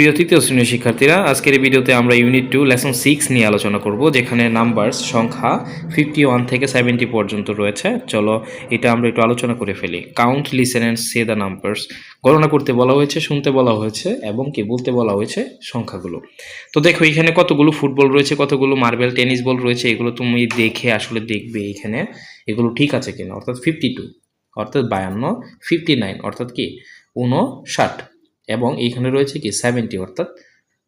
প্রিয় তৃতীয় শ্রেণির শিক্ষার্থীরা, আজকের এই ভিডিওতে আমরা ইউনিট টু লেসন সিক্স নিয়ে আলোচনা করব, যেখানে নাম্বারস সংখ্যা ফিফটি ওয়ান থেকে সেভেন্টি পর্যন্ত রয়েছে। চলো এটা আমরা একটু আলোচনা করে ফেলি। Count listen and say the numbers গণনা করতে বলা হয়েছে, শুনতে বলা হয়েছে এবং কি বলতে বলা হয়েছে সংখ্যাগুলো। তো দেখো, এখানে কতগুলো ফুটবল রয়েছে, কতগুলো মার্বেল টেনিস বল রয়েছে, এগুলো তুমি দেখে আসলে দেখবে এখানে এগুলো ঠিক আছে কিনা। অর্থাৎ ফিফটি টু অর্থাৎ বায়ান্ন ফিফটি নাইন অর্থাৎ কি? উনষাট এবং এইখানে রয়েছে কি সেভেন্টি অর্থাৎ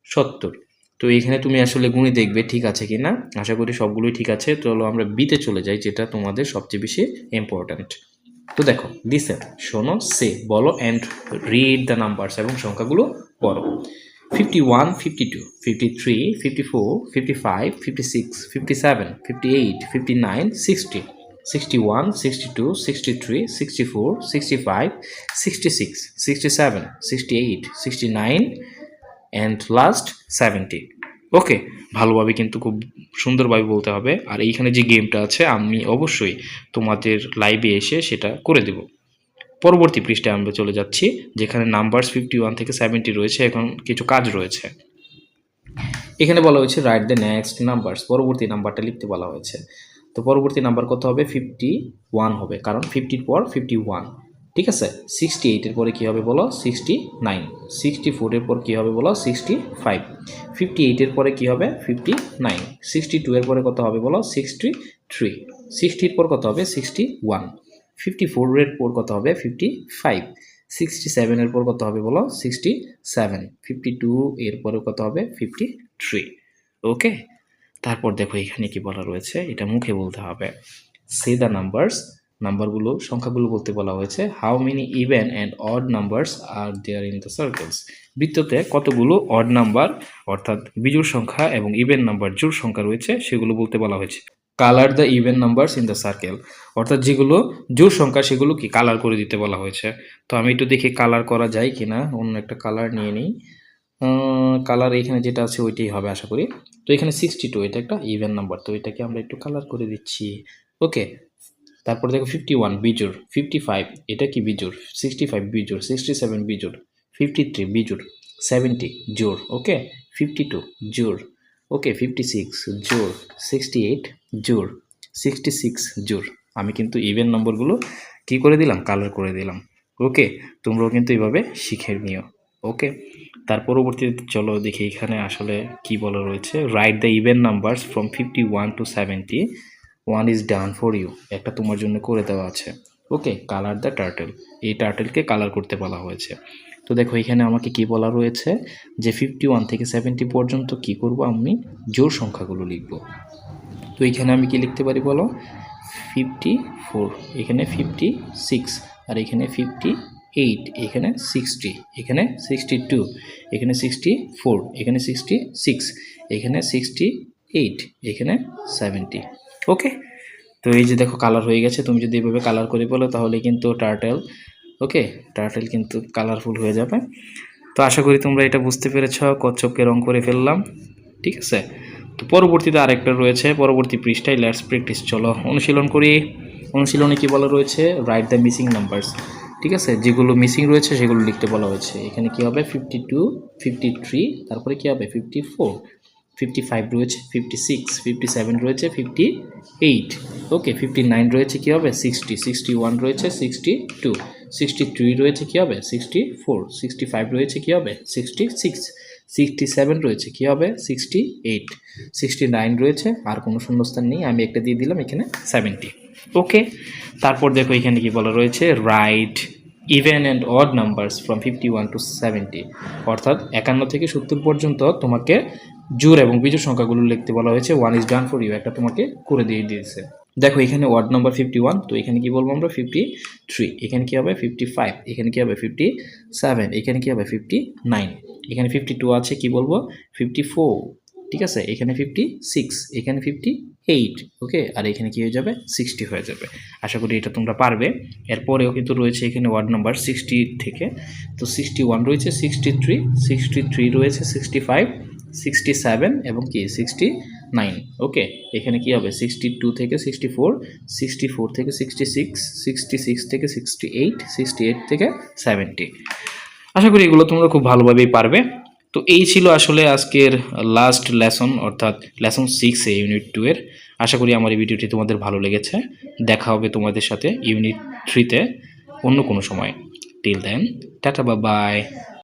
সত্তর। তো এইখানে তুমি আসলে গুণে দেখবে ঠিক আছে কি না আশা করি সবগুলোই ঠিক আছে। চলো আমরা বিতে চলে যাই, যেটা তোমাদের সবচেয়ে বেশি ইম্পর্ট্যান্ট তো দেখো লিসেন শোনো, সে, বলো অ্যান্ড রিড দ্য নাম্বারস এবং সংখ্যাগুলো পড়ো। Fifty one fifty two fifty three fifty four fifty five fifty six fifty seven fifty eight fifty nine sixty sixty one sixty two sixty three sixty four sixty five sixty six sixty seven sixty eight sixty nine and last seventy okay ভালোভাবে কিন্তু খুব সুন্দরভাবে বলতে হবে। আর এইখানে যে গেমটা আছে, আমি অবশ্যই তোমাদের লাইভে এসে সেটা করে দেব। পরবর্তী পৃষ্ঠায় আমরা চলে যাচ্ছি, যেখানে নাম্বারস ফিফটি ওয়ান থেকে সেভেন্টি রয়েছে, এখন কিছু কাজ রয়েছে। এখানে বলা হয়েছে রাইট দ্য নেক্সট নাম্বারস পরবর্তী নাম্বারটা লিখতে বলা হয়েছে। তো পরবর্তী নাম্বার কত হবে? ফিফটি ওয়ান হবে। কারণ ফিফটির পর ফিফটি ওয়ান ঠিক আছে? সিক্সটি এইটের পরে কী হবে বলো? সিক্সটি নাইন সিক্সটি ফোরের পর কী হবে বলো? সিক্সটি ফাইভ ফিফটি এইটের পরে কী হবে? ফিফটি নাইন সিক্সটি টু এর পরে কত হবে বলো? সিক্সটি থ্রি সিক্সটির পর কত হবে? সিক্সটি ওয়ান ফিফটি ফোরের পর কত হবে? ফিফটি ফাইভ সিক্সটি সেভেনের পর কত হবে বলো? সিক্সটি সেভেন ফিফটি টু এর পরে কত হবে? ফিফটি থ্রি ওকে তারপর দেখো এখানে কি বলা রয়েছে? এটা মুখে বলতে হবে। সে দ্য নাম্বারস নাম্বারগুলো, সংখ্যাগুলো বলতে বলা হয়েছে। How many even and odd numbers are there in the circles বৃত্ততে কতগুলো অড নাম্বার অর্থাৎ বিজোড় সংখ্যা এবং ইভেন নাম্বার জোড় সংখ্যা রয়েছে, সেগুলো বলতে বলা হয়েছে। Colour the even numbers in the circle অর্থাৎ যেগুলো জোড় সংখ্যা সেগুলো কি কালার করে দিতে বলা হয়েছে। তো আমি একটু দেখি কালার করা যায় কিনা, অন্য একটা কালার নিয়ে নিই। কালার এখানে যেটা আছে ওইটাই হবে আশা করি। তো এখানে সিক্সটি টু এটা একটা ইভেন নাম্বার তো এটাকে আমরা একটু কালার করে দিচ্ছি। ওকে তারপর দেখো ফিফটি ওয়ান বিজোর ফিফটি ফাইভ এটা কি বিজোর সিক্সটি ফাইভ বিজোর সিক্সটি সেভেন বিজোর ফিফটি থ্রি বিজোর সেভেন্টি জোর ওকে ফিফটি টু জোর ওকে ফিফটি সিক্স জোর সিক্সটি এইট জোর সিক্সটি সিক্স জোর আমি কিন্তু ইভেন নম্বরগুলো কী করে দিলাম? কালার করে দিলাম। ওকে তোমরাও কিন্তু এইভাবে শিখে নিও। ওকে তার পরবর্তীতে চলো দেখি এখানে আসলে কি বলা রয়েছে। Write the even numbers from fifty one to seventy one is done for you একটা তোমার জন্য করে দেওয়া আছে। ওকে কালার দ্য টার্টেল এই টার্টেলকে কালার করতে বলা হয়েছে। তো দেখো, এখানে আমাকে কি বলা রয়েছে? যে ফিফটি ওয়ান থেকে সেভেন্টি পর্যন্ত কি করব আমি? জোর সংখ্যাগুলো লিখব। তো এখানে আমি কি লিখতে পারি বলো? ফিফটি ফোর এখানে ফিফটি সিক্স আর এখানে ফিফটি এইট, এখানে সিক্সটি এখানে সিক্সটি টু এখানে সিক্সটি ফোর এখানে সিক্সটি সিক্স এখানে সিক্সটি এইট এখানে সেভেন্টি ওকে তো এই যে দেখো কালার হয়ে গেছে, তুমি যদি এভাবে কালার করে বলো তাহলে কিন্তু টার্টেল ওকে টার্টেল কিন্তু কালারফুল হয়ে যাবে। তো আশা করি তোমরা এটা বুঝতে পেরেছ, কচ্ছপকে রং করে ফেললাম, ঠিক আছে? তো পরবর্তীতে আরেকটা রয়েছে, পরবর্তী পৃষ্ঠায় লেটস প্র্যাকটিস চলো অনুশীলন করি। অনুশীলনে কি বলা রয়েছে? রাইট দ্য মিসিং নাম্বারস ঠিক আছে? যেগুলো মিসিং রয়েছে, সেগুলো লিখতে বলা হয়েছে। এখানে কি হবে? ফিফটি টু ফিফটি থ্রি তারপরে কি হবে? ফিফটি ফোর ফিফটি ফাইভ রয়েছে ফিফটি সিক্স ফিফটি সেভেন রয়েছে fifty eight okay fifty nine রয়েছে, কী হবে? সিক্সটি সিক্সটি ওয়ান রয়েছে সিক্সটি টু সিক্সটি থ্রি রয়েছে, কী হবে? সিক্সটি ফোর সিক্সটি ফাইভ রয়েছে, কী হবে? সিক্সটি সিক্স সিক্সটি সেভেন রয়েছে, কী হবে? সিক্সটি এইট সিক্সটি নাইন রয়েছে, আর কোনো শূন্যস্থান নেই। আমি একটা দিয়ে দিলাম, এখানে সেভেন্টি ওকে তারপর দেখো এখানে কি বলা রয়েছে? Write even and odd numbers from fifty one to seventy অর্থাৎ একান্ন থেকে সত্তর পর্যন্ত তোমাকে জোর এবং বিজোড় সংখ্যাগুলো লিখতে বলা হয়েছে। One is done for you একটা তোমাকে করে দিয়ে দিয়েছে। দেখো এখানে ওয়ার্ড নাম্বার ফিফটি ওয়ান তো এখানে কি বলব আমরা? ফিফটি থ্রি এখানে কি হবে? ফিফটি ফাইভ এখানে কি হবে? ফিফটি সেভেন এখানে কি হবে? ফিফটি নাইন এখানে ফিফটি টু আছে কি বলব? ফিফটি ফোর ঠিক আছে? এখানে ফিফটি সিক্স এখানে ফিফটি এইট ওকে আর এখানে কী হয়ে যাবে? সিক্সটি হয়ে যাবে। আশা করি এটা তোমরা পারবে। এরপরেও কিন্তু রয়েছে এখানে ওয়ার্ড নাম্বার সিক্সটি থেকে। তো সিক্সটি ওয়ান রয়েছে সিক্সটি থ্রি সিক্সটি থ্রি রয়েছে সিক্সটি ফাইভ সিক্সটি সেভেন এবং কি? সিক্সটি নাইন ওকে এখানে কি হবে? সিক্সটি টু থেকে সিক্সটি ফোর সিক্সটি ফোর থেকে সিক্সটি সিক্স সিক্সটি সিক্স থেকে সিক্সটি এইট সিক্সটি এইট থেকে সেভেন্টি আশা করি এগুলো তোমরা খুব ভালোভাবেই পারবে। তো এই ছিল আসলে আজকের লাস্ট লেসন অর্থাৎ লেসন সিক্সে ইউনিট টু এর। আশা করি আমার এই ভিডিওটি তোমাদের ভালো লেগেছে। দেখা হবে তোমাদের সাথে ইউনিট থ্রিতে অন্য কোনো সময়। টিল দেন টাটা বা বাই